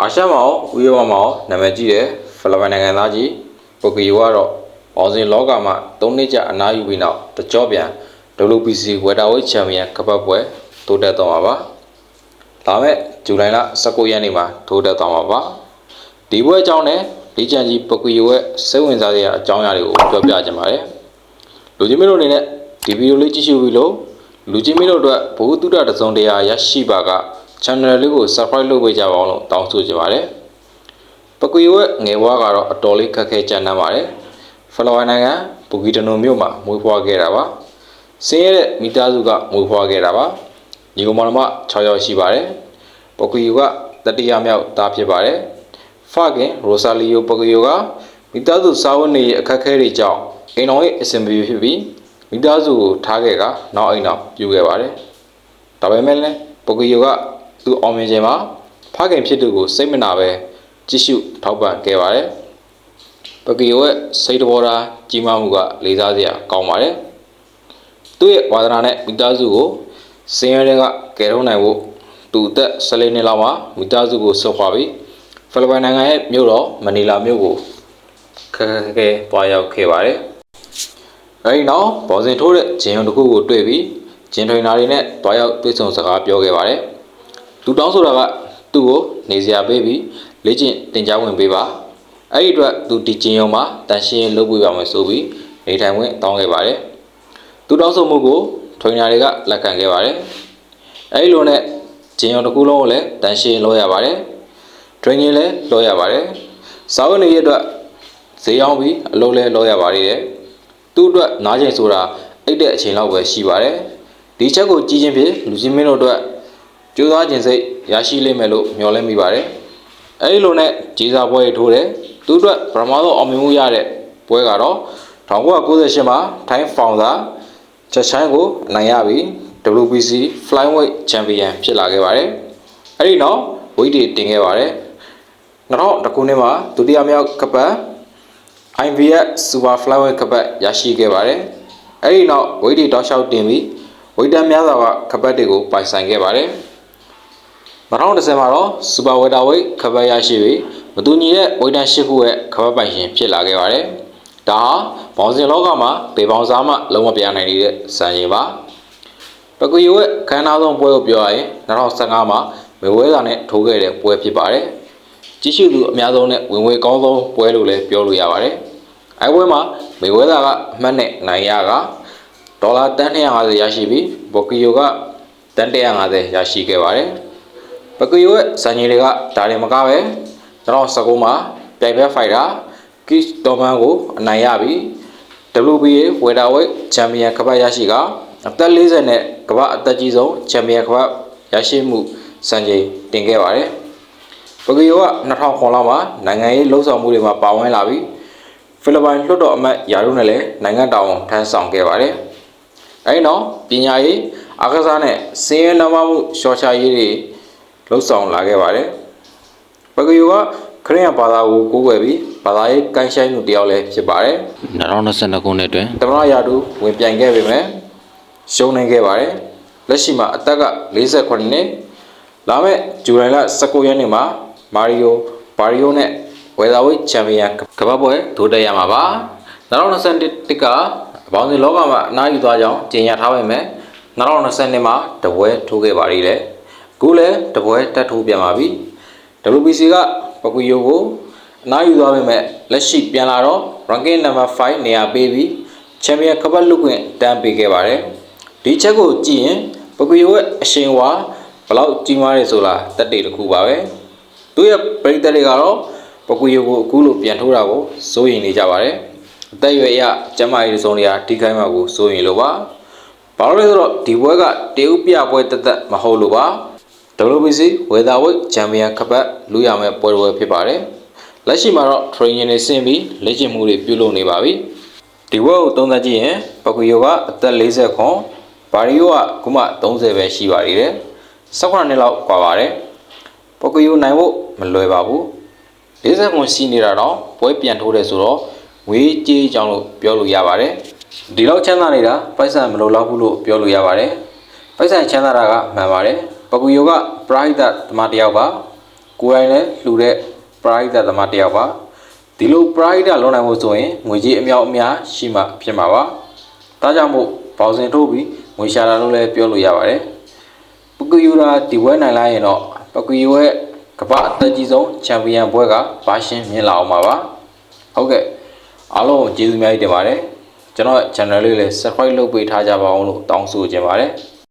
အာရှမှာရောဥရောပမှာရောနာမည်ကြီးတဲ့ဖိလစ်ပိုင်နိုင်ငံသားကြီးပိုကီယိုကတော့ဘောင်စင်လောကမှာ၃နှစ်ကြာအနားယူပြီးနောက်တကြောပြန် WBC ဝက်တာဝိတ်ချန်ပီယံကပတ်ပွဲတိုးတက်သွားမှာပါ။လာမယ့်ဇူလိုင်လ19ရက်နေ့မှာတိုးတက်သွားမှာပါ။ဒီပွဲအကြောင်းနဲ့ဒီချန်ကြီးပိုကီယိုရဲ့စိတ်ဝင်စားစရာအကြောင်းအရာတွေကိုပြောပြချင်ပါတယ်။လူချင်းမင်းတို့အနေနဲ့ဒီဗီဒီယိုလေးကြည့်ရှုပြီးလို့လူချင်းမင်းတို့အတွက်ဘုဟုတုဒတစုံတရားရရှိပါက channel လေးကို subscribe လုပ်ပေးကြပါအောင်လို့တောင်းဆိုချင်ပါတယ်။ပကွေဝက်ငယ်ဘွားကတော့အတော်လေးခက်ခဲကြမ်းတမ်းပါတယ်။ဖလော်ဝိုင်နိုင်ငံဘူဂီတနိုမြို့မှာမွေးဖွားခဲ့တာပါ။စင်းရဲတဲ့မိသားစုကမွေးဖွားခဲ့တာပါ။ညီကောင်မောင်နှမ6ယောက်ရှိပါတယ်။ပကွေဝကတတိယမြောက်သားဖြစ်ပါတယ်။ဖခင်ရိုဆာလီယိုပကွေဝကမိသားစုစာဝန်နေရဲ့အခက်အခဲတွေကြောင့်အိမ်တော်ရဲ့အဆင်ပြေဖြစ်ပြီးမိသားစုကိုထားခဲ့ကနောက်အိမ်တော်ပြုခဲ့ပါတယ်။ဒါပေမဲ့လည်းပကွေဝက သူအောင်မြင်ခြင်းမှာဖခင်ဖြစ်သူကိုစိတ်မနာပဲကြည့်ရှုထောက်ပံ့ခဲ့ပါတယ်။ပကီယိုရဲ့စိတ်တော်ရာကြီးမားမှုကလေးစားစရာကောင်းပါတယ်။သူ့ရဲ့ဝါသနာနဲ့မိသားစုကိုစင်ရဲတွေကကယ်ထုတ်နိုင်ဖို့သူအသက်14နှစ်လောက်မှာမိသားစုကိုဆွတ်ခွာပြီးဖိလစ်ပိုင်နိုင်ငံရဲ့မြို့တော်မနီလာမြို့ကိုခက်ခဲခဲတွားရောက်ခဲ့ပါတယ်။အဲဒီနောက်ဘော်စင်ထိုးတဲ့ဂျင်ယုံတစ်ခုကိုတွေ့ပြီးဂျင်ထွင်နာတွေနဲ့တွားရောက်တွေ့ဆုံစကားပြောခဲ့ပါတယ်။ သူတောင်းဆိုတာကသူ့ကိုနေစရာပေးပြီးလေ့ကျင့်တင်ကြားဝင်ပေးပါအဲ့ဒီအတွက်သူဒီကျင်ရုံမှာတန်ရှင်းလုပ်ပေးပါမယ်ဆိုပြီးနေထိုင်ဝင်တောင်းခဲ့ပါတယ်သူတောင်းဆိုမှုကိုထွင်နာတွေကလက်ခံခဲ့ပါတယ်အဲ့ဒီလိုနဲ့ကျင်ရုံတစ်ခုလုံးကိုလည်းတန်ရှင်းလုပ်ရပါတယ်ထွင်ရင်လည်းလုပ်ရပါတယ်စာဝတ်နေရအတွက်ဈေးရောက်ပြီးအလုပ်လည်းလုပ်ရပါသေးတယ်သူ့အတွက်နားကျင်ဆိုတာအိတ်တဲ့အချိန်လောက်ပဲရှိပါတယ်ဒီချက်ကိုကြည့်ချင်းဖြင့်လူချင်းမင်းတို့အတွက် ကြိုးစားခြင်းစိတ်ရရှိလိမ့်မယ်လို့မျှော်လင့်မိပါတယ်။အဲဒီလိုနဲ့ဂျေဇာပွဲထိုးတယ်။သူအတွက်ပထမဆုံးအောင်မြင်မှုရတဲ့ပွဲကတော့1998မှာထိုင်းဖောင်သာချက်ချိုင်းကိုအနိုင်ရပြီး WBC Flyweight Champion ဖြစ်လာခဲ့ပါတယ်။အဲဒီနောက်ဝိတ်တွေတင်ခဲ့ပါတယ်။2000ခုနှစ်မှာဒုတိယမြောက်ကပတ် IBF Super Flyweight ကပတ်ရရှိခဲ့ပါတယ်။အဲဒီနောက်ဝိတ်တွေတောက်လျှောက်တင်ပြီးဝိတ်တန်းများစွာကကပတ်တွေကိုပိုင်ဆိုင်ခဲ့ပါတယ်။ 2010မှာတော့စူပါဝေတာဝိတ်ခပတ်ရရှိပြီးမတူညီတဲ့ဝိတ်တန်း၈ခုရဲ့ခပတ်ပိုင်ရှင်ဖြစ်လာခဲ့ပါတယ်။ဒါဟာဘောင်စင်လောကမှာပေပေါင်းစားမှလုံးဝပြနိုင်နေတဲ့စံရည်ပါ။ပကူယိုရဲ့ခန်းနာဆုံးပွဲကိုပြောရရင်2015မှာမေဝဲစာနဲ့ထိုးခဲ့တဲ့ပွဲဖြစ်ပါတယ်။ကြီးစုသူအများဆုံးနဲ့ဝင်ဝေကောင်းဆုံးပွဲလို့လည်းပြောလို့ရပါတယ်။အဲပွဲမှာမေဝဲစာကအမှတ်နဲ့နိုင်ရကဒေါ်လာတန်း250ရရှိပြီးဘော်ကီယိုကတန်း150ရရှိခဲ့ပါတယ်။ ပကီယိုရဲ့ဇန်ကြီးတွေကဒါတွေမကားပဲ2019မှာပြိုင်ဘက်ဖိုက်တာကစ်တော်မန်ကိုအနိုင်ရပြီး WBA ဝေတာဝိတ်ချန်ပီယံကပတ်ရရှိကအသက်40နဲ့ကမ္ဘာအသက်ကြီးဆုံးချန်ပီယံကပတ်ရရှိမှုစံချိန်တင်ခဲ့ပါတယ်။ပကီယိုက2009လောက်မှာနိုင်ငံရေးလှုပ်ဆောင်မှုတွေမှာပါဝင်လာပြီးဖိလစ်ပိုင်လွှတ်တော်အမတ်ယာရုနဲ့လည်းနိုင်ငံတော်ဝန်ထမ်းဆောင်ခဲ့ပါတယ်။အဲဒီနောက်ပညာရေးအားကစားနဲ့စင်းရဲနှမမှုရှော့ချရေးတွေ လှုပ်ဆောင်လာခဲ့ပါတယ်။ပကီယိုကခရစ်ယာန်ဘာသာကိုကိုးကွယ်ပြီးဘာသာရေးကိုင်းဆိုင်မှုတယောက်လည်းဖြစ်ပါတယ်။2022ခုနှစ်တွင်တမရယာတူဝင်ပြိုင်ခဲ့ပေမဲ့ရှုံးနိုင်ခဲ့ပါတယ်။လက်ရှိမှာအသက်က48နှစ်လာမယ့်ဇူလိုင်လ19ရက်နေ့မှာမာရီယိုဘာရီယိုနဲ့ဝေသာဝိတ်ချန်ပီယံကမ္ဘာပွဲဒိုးတက်ရမှာပါ2021ကဘောင်စင်လောကမှာအနားယူသွားကြောင်းကြေညာထားပေမဲ့2022မှာတပွဲထိုးခဲ့ပါသေးတယ်အ ခုလည်းတပွဲတက်ထိုးပြန်ပါပြီ WBC ကပကူယိုကိုအနားယူသွားပေမဲ့လက်ရှိပြန်လာတော့ ranking number 5နေရာပေးပြီးချန်ပီယံကပတ်လုခွင့်တန်းပေးခဲ့ပါတယ်ဒီချက်ကိုကြည့်ရင်ပကူယိုရဲ့အရှင်ဝါဘလောက်ကြီးမားတယ်ဆိုတာတက်တေတစ်ခုပါပဲသူရဲ့ပရိသတ်တွေကတော့ပကူယိုကိုအခုလိုပြန်ထိုးတာကိုစိုးရိမ်နေကြပါတယ်အသက်အရွယ်အရကျမကြီးစုံတွေကထိခိုက်မှာကိုစိုးရိမ်လို့ပါဘာလို့လဲဆိုတော့ဒီပွဲကတရုတ်ပြပွဲတက်တက်မဟုတ်လို့ပါ WBC ဝေသာဝိတ်ချန်ပီယံခပတ်လူရမယ့်ပွဲတော်ဖြစ်ပါတယ်။လက်ရှိမှာတော့ training တွေဆင်းပြီးလေ့ကျင့်မှုတွေပြုလုပ်နေပါပြီ။ဒီဝက်ကိုသုံးသပ်ကြည့်ရင်ပကူယိုကအသက်40ခွန်ဘာရီယိုကခုမှ30ပဲရှိပါသေးတယ်။18နှစ်လောက်ကွာပါတယ်။ပကူယိုနိုင်ဖို့မလွယ်ပါဘူး။40ခွန်ရှိနေတာတော့ပွဲပြန်ထိုးတယ်ဆိုတော့ငွေကြေးကြောင့်လို့ပြောလို့ရပါတယ်။ဒီလောက်ချမ်းသာနေတာပိုက်ဆံမလိုလောက်ဘူးလို့ပြောလို့ရပါတယ်။ပိုက်ဆံချမ်းသာတာကမှန်ပါတယ်။ ပကူယိုကပရိုက်တာဓမ္မတယောက်ပါကိုယ်တိုင်လည်းလှူတဲ့ပရိုက်တာသမားတစ်ယောက်ပါဒီလိုပရိုက်တာလုံးနိုင်ဖို့ဆိုရင်ငွေကြီးအမြောက်အများရှိမှဖြစ်မှာပါဒါကြောင့်မို့ဘောင်စင်ထိုးပြီးငွေရှာတာလို့လည်းပြောလို့ရပါတယ်ပကူယူရာဒီဝဲနိုင်လာရင်တော့ပကူယူရဲ့ကမ္ဘာအသက်ကြီးဆုံးချန်ပီယံဘွဲကဘာရှင်းမြင်လာအောင်ပါပါဟုတ်ကဲ့အားလုံးကိုကျေးဇူးအများကြီးတင်ပါတယ်ကျွန်တော်ရဲ့ channel လေးလည်း subscribe လုပ်ပေးထားကြပါအောင်လို့တောင်းဆိုချင်ပါတယ်